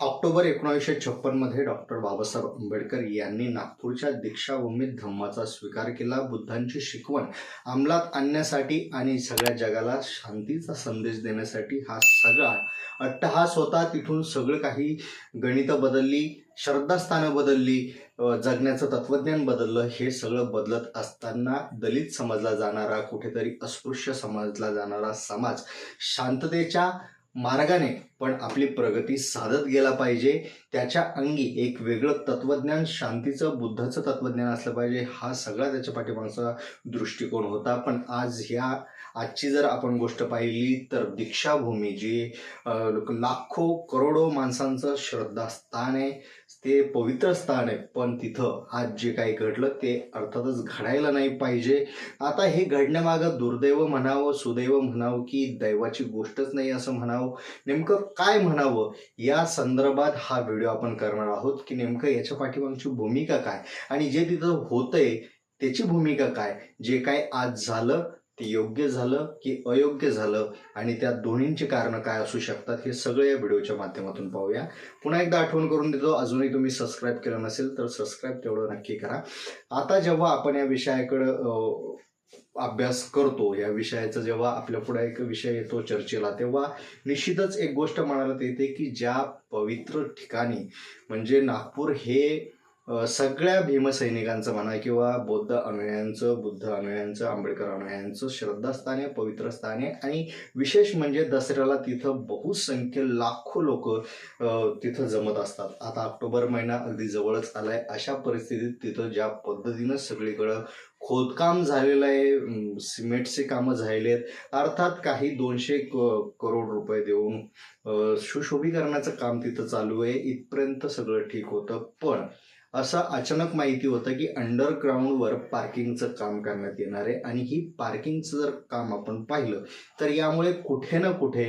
October एकोणीसशे छप्पनमध्ये doctor Babasaheb Ambedkar यांनी नागपूरच्या दीक्षाभूमीत धम्माचा स्वीकार केला. बुद्धांची शिकवण अंमलात आणण्यासाठी आणि सगळ्या जगाला शांतीचा संदेश देण्यासाठी हा सगळा अट्टहास होता. तिथून सगळं काही गणितं बदलली श्रद्धास्थानं बदलली जगण्याचं तत्वज्ञान बदललं. हे सगळं बदलत असताना दलित समजला जाणारा कुठेतरी अस्पृश्य समजला जाणारा समाज शांततेच्या मार्गाने पण आपली प्रगती साधत गेला पाहिजे. त्याच्या अंगी एक वेगळं तत्वज्ञान शांतीचं बुद्धाचं तत्वज्ञान असलं पाहिजे. हा सगळा त्याच्या पाठीमागचा दृष्टिकोन होता. पण आज ह्या आजची जर आपण गोष्ट पाहिली तर दीक्षाभूमी जी लाखो करोडो माणसांचं श्रद्धास्थान आहे ते पवित्र स्थान आहे. पण तिथं आज जे काही घडलं ते अर्थातच घडायला नाही पाहिजे. आता हे घडण्यामागं दुर्दैव म्हणावं सुदैव म्हणावं की दैवाची गोष्टच नाही असं म्हणावं नेमकं काय म्हणावं या संदर्भात हा व्हिडिओ आपण करणार आहोत की नेमकं याच्या पाठीमागची भूमिका काय? आणि जे तिथं होतंय त्याची भूमिका काय? जे काय आज झालं ते योग्य झालं की अयोग्य झालं? आणि त्या दोन्हींची कारणं काय असू शकतात हे सगळं या व्हिडिओच्या माध्यमातून पाहूया. पुन्हा एकदा आठवण करून देतो अजूनही तुम्ही सबस्क्राईब केलं नसेल तर सबस्क्राईब तेवढं नक्की करा. आता जेव्हा आपण या विषयाकडं अभ्यास करतो या विषयाचा जेव्हा आपल्या पुढे एक विषय येतो चर्चेला तेव्हा निश्चितच एक गोष्ट म्हणायला येते की ज्या पवित्र ठिकाणी म्हणजे नागपूर हे सगळ्या भीमसैनिकांचं म्हणा किंवा बौद्ध अनुयायांचं बुद्ध अनुयायांचं आंबेडकर अनुयायांचं श्रद्धास्थान आहे पवित्र स्थान आहे आणि विशेष म्हणजे दसऱ्याला तिथं बहुसंख्य लाखो लोक तिथं जमत असतात. आता ऑक्टोबर महिना अगदी जवळच आलाय. अशा परिस्थितीत तिथं ज्या पद्धतीनं सगळीकडं खोदकाम झालेलं आहे सिमेंटचे कामं झालेले आहेत अर्थात काही दोनशे करोड रुपये देऊन सुशोभीकरणाचं काम तिथं चालू आहे. इथपर्यंत सगळं ठीक होतं. पण असं अचानक माहिती होतं की अंडरग्राऊंडवर पार्किंगचं काम करण्यात येणार आहे. आणि ही पार्किंगचं जर काम आपण पाहिलं तर यामुळे कुठे ना कुठे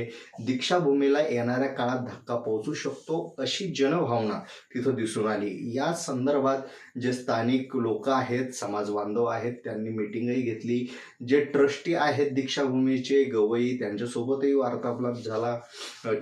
दीक्षाभूमीला येणाऱ्या काळात धक्का पोहोचू शकतो अशी जनभावना तिथं दिसून आली. या संदर्भात जे स्थानिक लोक आहेत समाजबांधव आहेत त्यांनी मिटिंगही घेतली. जे ट्रस्टी आहेत दीक्षाभूमीचे गवई त्यांच्यासोबतही वार्तालाप झाला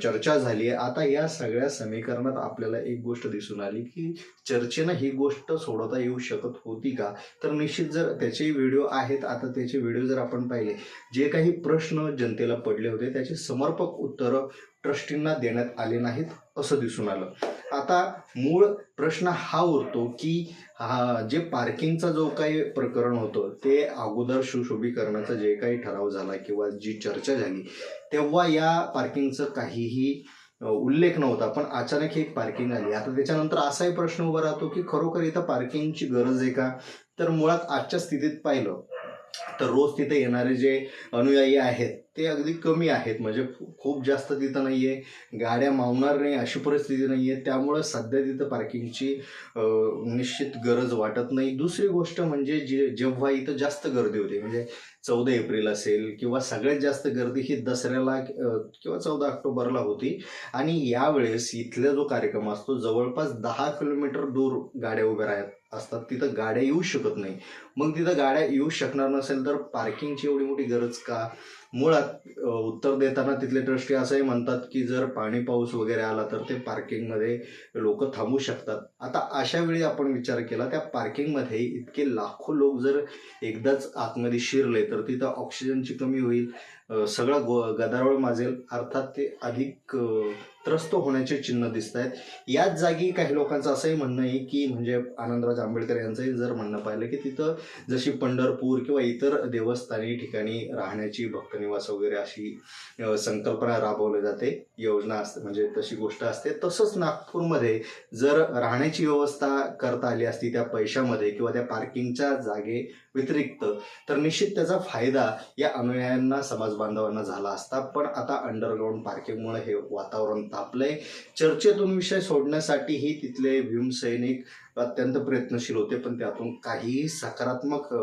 चर्चा झाली. आता या सगळ्या समीकरणात आपल्याला एक गोष्ट दिसून आली की चर्चेनं ही गोष्ट सोडवता येऊ शकत होती का? तर निश्चित जर त्याचे व्हिडिओ आहेत आता त्याचे व्हिडिओ जर आपण पाहिले जे काही प्रश्न जनतेला पडले होते त्याचे समर्पक उत्तरं ट्रस्टींना देण्यात आले नाहीत असं दिसून आलं. आता मूळ प्रश्न हा उरतो की हा जे पार्किंगचा जो काही प्रकरण होतं ते अगोदर सुशोभीकरणाचा जे काही ठराव झाला किंवा जी चर्चा झाली तेव्हा या पार्किंगचं काहीही उल्लेख नव्हता पण अचानक ही एक पार्किंग आली. आता त्याच्यानंतर असाही प्रश्न उभा राहतो की खरोखर इथं पार्किंगची गरज आहे का? तर मुळात आजच्या स्थितीत पाहिलं तर रोज तिथे येणारे जे अनुयायी आहेत ते अगदी कमी आहेत. म्हणजे खूप जास्त तिथं नाही आहे गाड्या मावणार नाही अशी परिस्थिती नाही आहे त्यामुळं सध्या तिथं पार्किंगची निश्चित गरज वाटत नाही. दुसरी गोष्ट म्हणजे जे जेव्हा इथं जास्त गर्दी होती म्हणजे चौदा एप्रिल असेल किंवा सगळ्यात जास्त गर्दी ही दसऱ्याला किंवा चौदा ऑक्टोबरला होती. आणि यावेळेस इथला जो कार्यक्रम असतो जवळपास दहा किलोमीटर दूर गाड्या उभ्या राहत असतात. तिथं गाड्या येऊ शकत नाही. मग तिथं गाड्या येऊ शकणार नसेल तर पार्किंगची एवढी मोठी गरज का? मुळात उत्तर देताना तिथले ट्रस्टी असंही म्हणतात की जर पाणी पाऊस वगैरे आला तर ते पार्किंगमध्ये लोक थांबू शकतात. आता अशा वेळी आपण विचार केला त्या पार्किंगमध्ये इतके लाखो लोक जर एकदाच आतमध्ये शिरले तर तिथं ऑक्सिजनची कमी होईल. सगळा गो गदारोळ माजेल. अर्थात ते अधिक त्रस्त होण्याचे चिन्ह दिसत आहेत याच जागी काही लोकांचं असंही म्हणणं आहे की म्हणजे आनंदराज आंबेडकर यांचंही जर म्हणणं पाहिलं की तिथं जशी पंढरपूर किंवा इतर देवस्थानी ठिकाणी राहण्याची भक्तनिवास वगैरे अशी संकल्पना राबवली जाते योजना असते म्हणजे तशी गोष्ट असते. तसंच नागपूरमध्ये जर राहण्याची व्यवस्था करता आली असती त्या पैशामध्ये किंवा त्या पार्किंगच्या जागे व्यतिरिक्त तर निश्चित त्याचा फायदा या अनुयायांना समाज बांधवांना झाला असता पण आता अंडरग्राऊंड पार्किंगमुळे हे वातावरण तापलंय. चर्चेतून विषय सोडण्यासाठीही तिथले भीमसैनिक अत्यंत प्रयत्नशील होते पण त्यातून काहीही सकारात्मक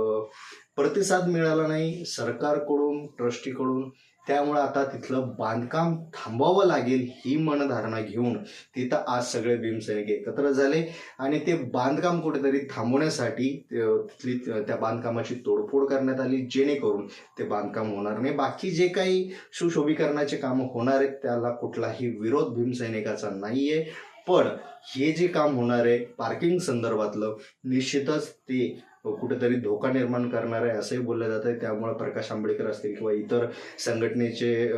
प्रतिसाद मिळाला नाही. सरकारकडून ट्रस्टीकडून त्यामुळं आता तिथलं बांधकाम थांबवावं लागेल ही मनधारणा घेऊन तिथं आज सगळे भीमसैनिक एकत्र झाले. आणि ते बांधकाम कुठेतरी थांबवण्यासाठी तिथली त्या बांधकामाची तोडफोड करण्यात आली जेणेकरून ते बांधकाम होणार नाही. बाकी जे काही सुशोभीकरणाचे कामं होणार आहेत त्याला कुठलाही विरोध भीमसैनिकाचा नाही आहे पण हे जे काम होणार आहे पार्किंग संदर्भातलं निश्चितच ते कुठेतरी धोका निर्माण करणार आहे असंही बोललं जात आहे त्यामुळे प्रकाश आंबेडकर असतील किंवा इतर संघटनेचे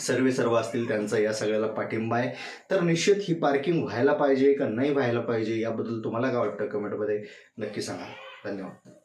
सर्वे सर्व असतील त्यांचा या सगळ्याला पाठिंबा आहे. तर निश्चित ही पार्किंग व्हायला पाहिजे का नाही व्हायला पाहिजे याबद्दल तुम्हाला काय वाटतं? कमेंटमध्ये नक्की सांगा. धन्यवाद.